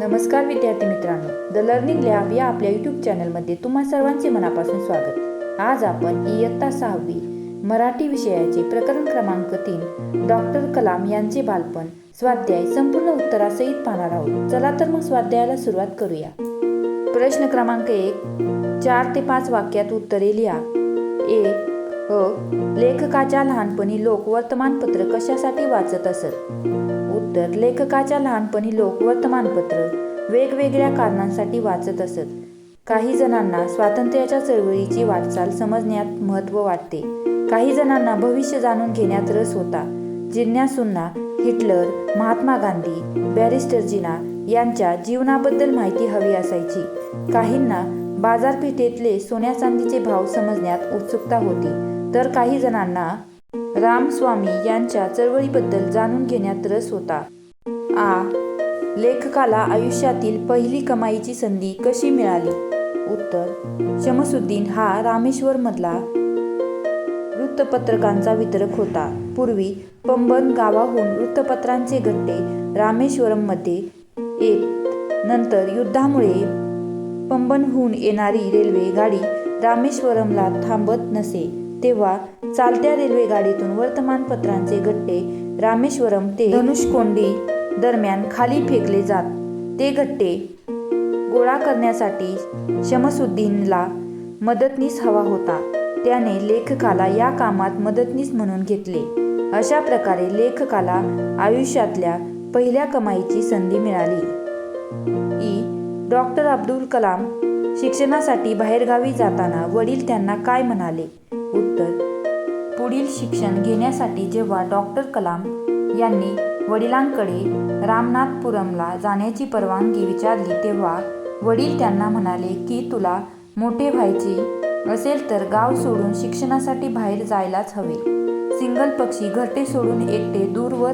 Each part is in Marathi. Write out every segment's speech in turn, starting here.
नमस्कार विद्यार्थी मित्रांनो. द लर्निंग लॅब या आपल्या यूट्यूब चॅनलमध्ये तुम्हा सर्वांचे मनापासून स्वागत. आज आपण इयत्ता सहावी मराठी विषयाचे प्रकरण क्रमांक तीन डॉक्टर कलाम यांचे बालपण स्वाध्याय संपूर्ण उत्तरासहित पाहणार आहोत. चला तर मग स्वाध्यायाला सुरुवात करूया. प्रश्न क्रमांक एक चार ते पाच वाक्यात उत्तरे लिहा. एक अ लेखकाच्या लहानपणी लोक वर्तमानपत्र कशासाठी वाचत असत? उत्तर लेखकाच्या लहानपणी लोक वर्तमानपत्र वेगवेगळ्या कारणांसाठी वाचत असत. काही जणांना स्वातंत्र्याच्या चळवळीची वाटचाल समजण्यात महत्त्व वाटते. काही जणांना भविष्य जाणून घेण्यात रस होता. जिज्ञासूंना हिटलर महात्मा गांधी बॅरिस्टर जिना यांच्या जीवनाबद्दल माहिती हवी असायची. काहींना बाजारपेठेतले सोन्या चांदीचे भाव समजण्यात उत्सुकता होती. तर काही जणांना रामस्वामी यांच्या चळवळीबद्दल जाणून घेण्यात रस होता. आ. लेखकाला आयुष्यातील पहिली कमाईची संधी कशी मिळाली? उत्तर शमसुद्दीन हा रामेश्वरमधला वृत्तपत्रकांचा वितरक होता. पूर्वी पंबन गावाहून वृत्तपत्रांचे गट्टे रामेश्वरममध्ये येत. नंतर युद्धामुळे पंबनहून येणारी रेल्वे गाडी रामेश्वरमला थांबत नसे. तेव्हा चालत्या रेल्वे गाडीतून वर्तमानपत्रांचे गट्टे रामेश्वरम ते धनुषकोंडी दरम्यान खाली फेकले जात. ते गट्टे गोळा करण्यासाठी शमसुद्दीनला मदतनीस हवा होता. त्याने लेखकाला या कामात मदतनीस म्हणून घेतले. अशा प्रकारे लेखकाला आयुष्यातल्या पहिल्या कमाईची संधी मिळाली. ई. डॉक्टर अब्दुल कलाम शिक्षणासाठी बाहेरगावी जाताना वडील त्यांना काय म्हणाले? उत्तर. पुढील शिक्षण घेण्यासाठी जेव्हा डॉक्टर कलाम यांनी वडिलांकडे रामनाथपुरमला जाण्याची परवानगी विचारली तेव्हा वडील त्यांना म्हणाले की तुला मोठे व्हायचे असेल तर गाव सोडून शिक्षणासाठी बाहेर जायलाच हवे. सिंगल पक्षी घरटे सोडून एकटे दूरवर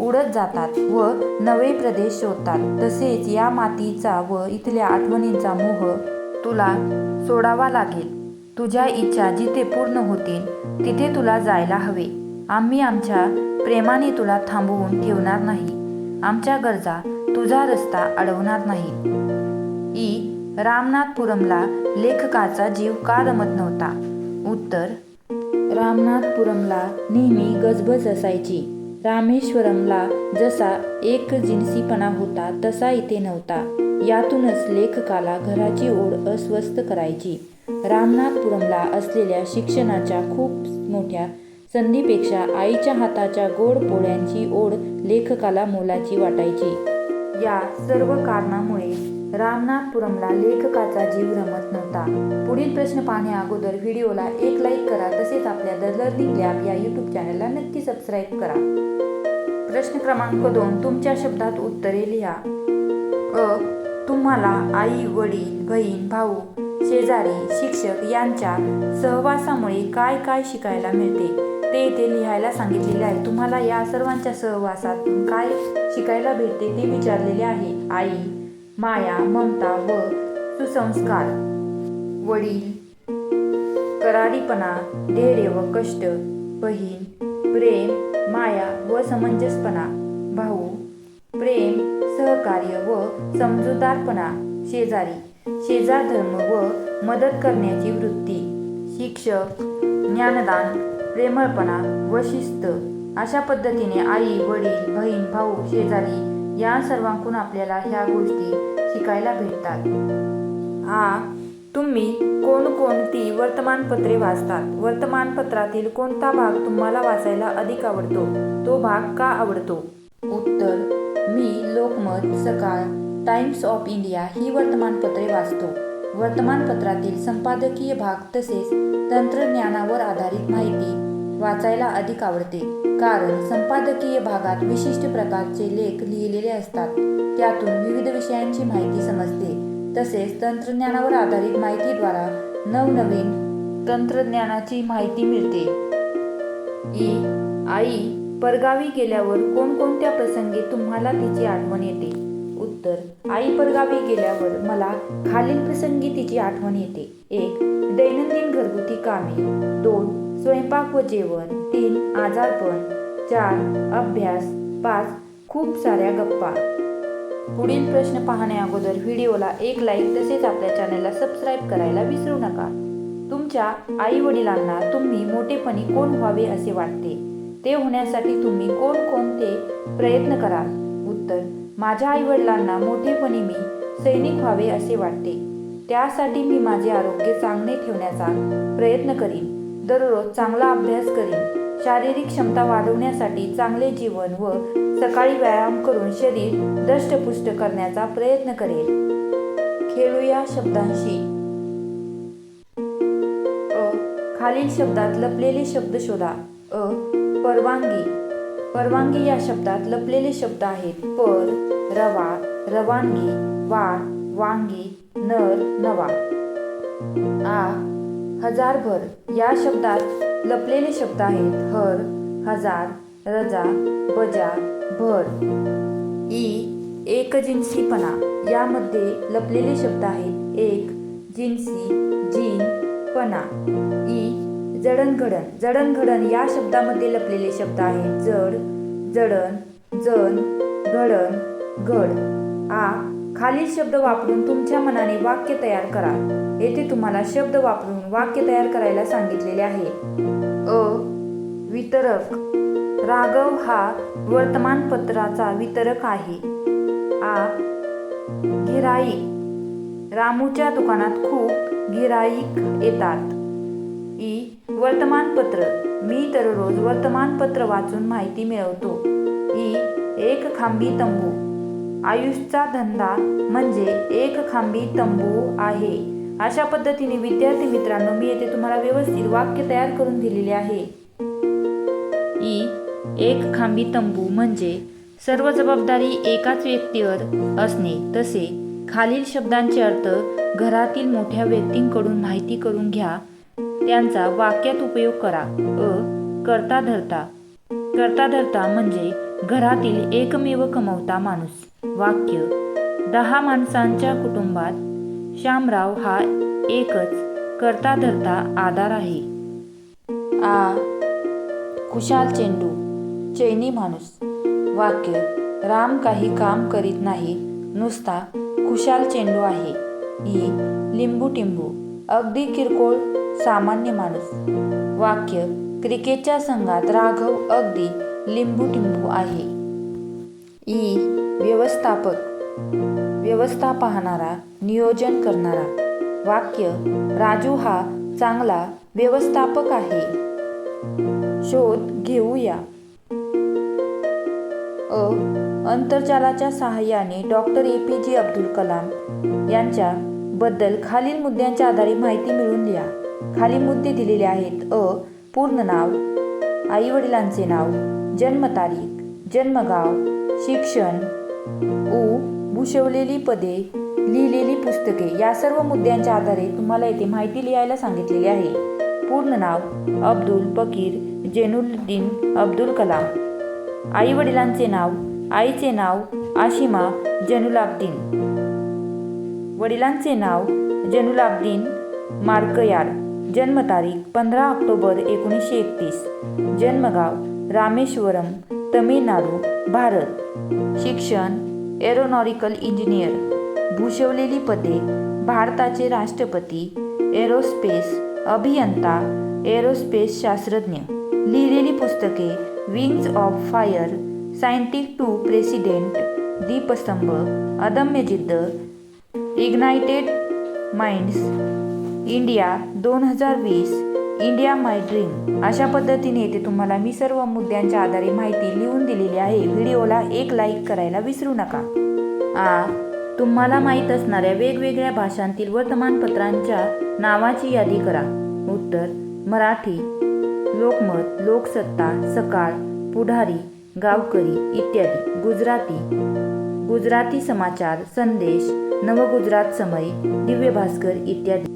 उडत जातात व नवे प्रदेश शोधतात. तसेच या मातीचा व इथल्या आठवणींचा मोह तुला सोडावा लागेल. तुझ्या इच्छा जिथे पूर्ण होतील तिथे तुला जायला हवे. आम्ही आमच्या प्रेमाने तुला थांबवून ठेवणार नाही. आमच्या गरजा तुझा रस्ता अडवणार नाही. ई. रामनाथपुरमला लेखकाचा जीव का रमत नव्हता? उत्तर. रामनाथपुरमला नेहमी गजबज असायची. रामेश्वरमला जसा एक जिन्सीपणा होता तसा इथे नव्हता. यातूनच लेखकाला घराची ओढ अस्वस्थ करायची. रामनाथपुरमला असलेल्या शिक्षणाच्या खूप मोठ्या संधीपेक्षा आईच्या हाताच्या गोड पोळ्यांची ओढ लेखकाला मोलाची वाटायची. या सर्व कारणामुळे रामनाथपुरमला लेखकाचा जीव रमत नव्हता. पुढील प्रश्न पाहण्या अगोदर व्हिडिओला एक लाईक करा तसेच आपल्या द लर्निंग लॅब या यूट्यूब चॅनलला नक्की सबस्क्राईब करा. प्रश्न क्रमांक दोन तुमच्या शब्दात उत्तरे लिहा. अ. तुम्हाला आई वडील बहीण भाऊ शेजारी शिक्षक यांच्या सहवासामुळे काय काय शिकायला मिळते ते इथे लिहायला सांगितलेले आहे. तुम्हाला या सर्वांच्या सहवासातून काय शिकायला भेटते ते विचारलेले आहे. आई माया ममता व सुसंस्कार. वडील करारीपणा धैर्य व कष्ट. बहीण प्रेम माया व समंजसपणा. भाऊ प्रेम सहकार्य व समजूतदारपणा. शेजारी शेजार धर्म व मदत करण्याची वृत्ती. शिक्षक ज्ञानदान प्रेमळपणा व शिस्त. अशा पद्धतीने आई वडील बहीण भाऊ शेजारी या सर्वांकडून आपल्याला ह्या गोष्टी शिकायला भेटतात. हा तुम्ही कोणकोणती वर्तमानपत्रे वाचतात? वर्तमानपत्रातील कोणता भाग तुम्हाला वाचायला अधिक आवडतो? तो भाग का आवडतो? उत्तर मी Lokmat Sakal times of India ही वर्तमानपत्रे वाचतो. वर्तमानपत्रातील संपादकीय भाग तसेच तंत्रज्ञानावर आधारित माहिती वाचायला अधिक आवडते. कारण संपादकीय भागात विशिष्ट प्रकारचे लेख लिहिलेले असतात. त्यातून विविध विषयांची माहिती समजते. तसेच तंत्रज्ञानावर आधारित माहितीद्वारा नवनवीन तंत्रज्ञानाची माहिती मिळते. ई आई परगावी गेल्यावर कोणकोणत्या प्रसंगी तुम्हाला तिची आठवण येते? उत्तर. आई परगावी गेल्यावर मला खालील प्रसंगी तिची आठवण येते. एक दैनंदिन घरगुती कामे. दोन स्वयंपाक व जेवण. तीन आजारपण चार अभ्यास. पाच खूप साऱ्या गप्पा. पुढील प्रश्न पाहण्या अगोदर व्हिडिओला एक लाईक तसेच आपल्या चॅनलला सबस्क्राईब करायला विसरू नका. तुमच्या आई वडिलांना तुम्ही मोठेपणी कोण व्हावे असे वाटते? ते होण्यासाठी तुम्ही कोणकोणते प्रयत्न कराल? माझ्या आई वडिलांना मोठेपणी मी सैनिक व्हावे असे वाटते. त्यासाठी मी माझे आरोग्य चांगले ठेवण्याचा प्रयत्न करीन. दररोज चांगला अभ्यास करीन. शारीरिक क्षमता वाढवण्यासाठी चांगले जीवन व सकाळी व्यायाम करून शरीर दष्टपुष्ट करण्याचा प्रयत्न करेल. खेळूया शब्दांशी. अ. खालील शब्दात लपलेले शब्द शोधा. अ. परवानगी. परवानगी या शब्दात लपलेले शब्द आहेत. पर रवा रवानगी वार वांगी नर नवा. आ हजारभर. या शब्दात लपलेले शब्द आहेत. हर हजार रजा बजा भर. ई एकजिन्सीपणा यामध्ये लपलेले शब्द आहेत. एक जिन्सी जीन पणा. ई जडणघडण जडणघडण या शब्दामध्ये लपलेले शब्द आहेत जड जडण जण घडण घड. आ खालील शब्द वापरून तुमच्या मनाने वाक्य तयार करा. येथे तुम्हाला शब्द वापरून वाक्य तयार करायला सांगितलेले आहे. अ वितरक. राघव हा वर्तमानपत्राचा वितरक आहे. आ गिराईक रामूच्या दुकानात खूप गिराईक येतात. वर्तमानपत्र. मी दररोज वर्तमानपत्र वाचून माहिती मिळवतो. ई. एक खांबी तंबू. आयुषचा धंदा म्हणजे एक खांबी तंबू आहे. अशा पद्धतीने विद्यार्थी मित्रांनो मी येथे तुम्हाला व्यवस्थित वाक्य तयार करून दिलेले आहे. ई. एक खांबी तंबू म्हणजे सर्व जबाबदारी एकाच व्यक्तीवर असणे. तसे खालील शब्दांचे अर्थ घरातील मोठ्या व्यक्तींकडून माहिती करून घ्या. त्यांचा वाक्यात उपयोग करा. अ करता धरता. करता धरता म्हणजे घरातील एकमेव कमवता माणूस. वाक्य दहा माणसांच्या कुटुंबात श्यामराव हा एकच करता धरता आधार आहे. आ कुशाल चेंडू चैनी माणूस. वाक्य राम काही काम करीत नाही नुसता कुशाल चेंडू आहे. ई लिंबू टिंबू. अगदी किरकोळ सामान्य माणूस. वाक्य क्रिकेटच्या संघात राघव अगदी लिंबूटिंबू आहे. ई व्यवस्थापक. व्यवस्था पाहणारा नियोजन करणारा. वाक्य राजू हा चांगला व्यवस्थापक आहे. शोध घेऊया. अ अंतर्जालाच्या सहाय्याने डॉक्टर ए. पी. जे. अब्दुल कलाम यांच्याबद्दल खालील मुद्द्यांच्या आधारे माहिती मिळवून द्या. खाली मुद्दे दिलेले आहेत. अ. पूर्ण नाव. आई वडिलांचे नाव. जन्मतारीख. जन्मगाव. शिक्षण. उ. भूषवलेली पदे. लिहिलेली पुस्तके. या सर्व मुद्द्यांच्या आधारे तुम्हाला येथे माहिती लिहायला सांगितलेली आहे. पूर्ण नाव. अब्दुल बकीर जेनुल्दीन अब्दुल कलाम. आई वडिलांचे नाव. आईचे नाव. आशिमा जनुलाब्दीन. वडिलांचे नाव. जनुलाब्दीन मार्कयार. जन्मतारीख पंधरा ऑक्टोबर एकोणीसशे एकतीस. जन्मगाव रामेश्वरम तमिळनाडू भारत. शिक्षण एरोनॉरिकल इंजिनियर भूषवलेली पदे भारताचे राष्ट्रपती एरोस्पेस अभियंता एरोस्पेस शास्त्रज्ञ. लिहिलेली पुस्तके wings of fire scientist to president दीपस्तंभ अदम्य जिद्द इग्नायटेड माइंड्स इंडिया दोन हजार वीस इंडिया माय ड्रीम अशा पद्धतीने येथे तुम्हाला मी सर्व मुद्द्यांच्या आधारे माहिती लिहून दिलेली आहे. व्हिडिओला एक लाईक करायला विसरू नका. आ तुम्हाला माहीत असणाऱ्या वेगवेगळ्या भाषांतील वर्तमानपत्रांच्या नावाची यादी करा. उत्तर मराठी लोकमत लोकसत्ता सकाळ पुढारी गावकरी इत्यादी. गुजराती गुजराती समाचार संदेश नवगुजरात समय दिव्य भास्कर इत्यादी.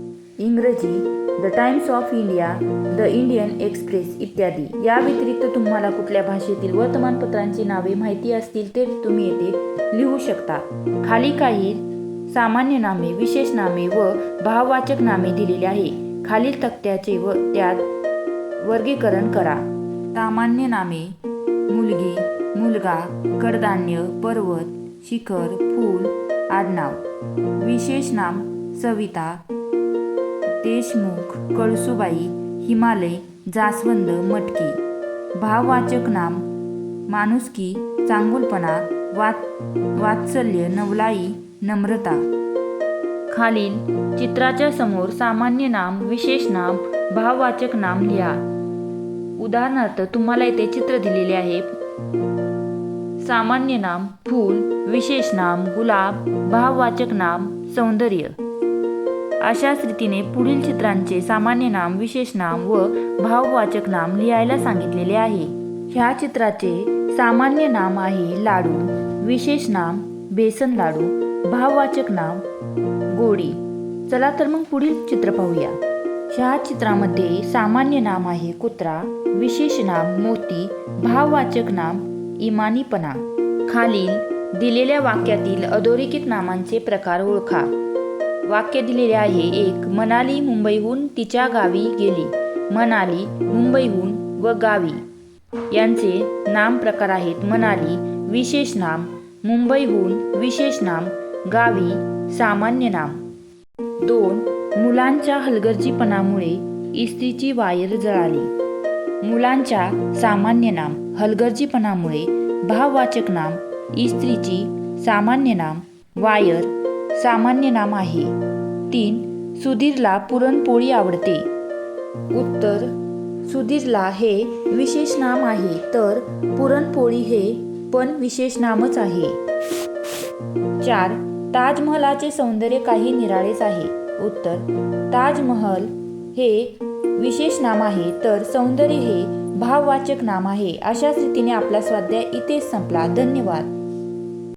इंग्रजी the Times of India the Indian Express इत्यादी. या व्यतिरिक्त तुम्हाला कुठल्या भाषेतील वर्तमानपत्रांची नावे माहिती असतील ते तुम्ही येथे लिहू शकता. खाली काही सामान्य नामे विशेष नामे व भाववाचक नामे दिलेली आहे. खालील तक्त्याचे व त्यात वर्गीकरण करा. सामान्य नामे मुलगी मुलगा कडधान्य पर्वत शिखर फूल आडनाव. विशेष नाम सविता देशमुख कळसुबाई हिमालय जास्वंद मटकी. भाववाचक नाम. माणुसकी चांगुलपणा वात वात्सल्य नवलाई नम्रता. खालील चित्राच्या समोर सामान्य नाम विशेष नाम भाववाचक नाम लिहा. उदाहरणार्थ तुम्हाला इथे चित्र दिलेले आहे. सामान्य नाम फूल विशेष नाम गुलाब भाववाचक नाम सौंदर्य. अशाच रीतीने पुढील चित्रांचे सामान्य नाम विशेष नाम व भाववाचक नाम लिहायला सांगितलेले आहे. ह्या चित्राचे सामान्य नाम आहे लाडू विशेष नाम बेसन लाडू भाववाचक नाम गोडी. चला तर मग पुढील चित्र पाहूया. ह्या चित्रामध्ये सामान्य नाम आहे कुत्रा विशेष नाम मोती भाववाचक नाम इमानीपणा. खालील दिलेल्या वाक्यातील अधोरेखित नामांचे प्रकार ओळखा. वाक्य दिलेले आहे एक. मनाली मुंबईहून तिच्या गावी गेली. मनाली मुंबईहून व गावी. यांचे नाम प्रकार आहेत मनाली विशेष नाम मुंबईहून विशेष नाम गावी सामान्य नाम. दोन. मुलांच्या हलगर्जीपणामुळे इस्त्रीची वायर जळाली. मुलांच्या सामान्य नाम हलगर्जीपणामुळे भाववाचक नाम इस्त्रीची सामान्य नाम वायर सामान्य नाम आहे. तीन सुधीरला पुरणपोळी आवडते. उत्तर सुधीरला हे विशेष नाम आहे तर पुरणपोळी हे पण विशेष नामच आहे. चार ताजमहलाचे सौंदर्य काही निराळेच आहे. उत्तर ताजमहल हे विशेष नाम आहे तर सौंदर्य हे भाववाचक नाम आहे अशाच रीतीने आपला स्वाध्याय इथेच संपला. धन्यवाद.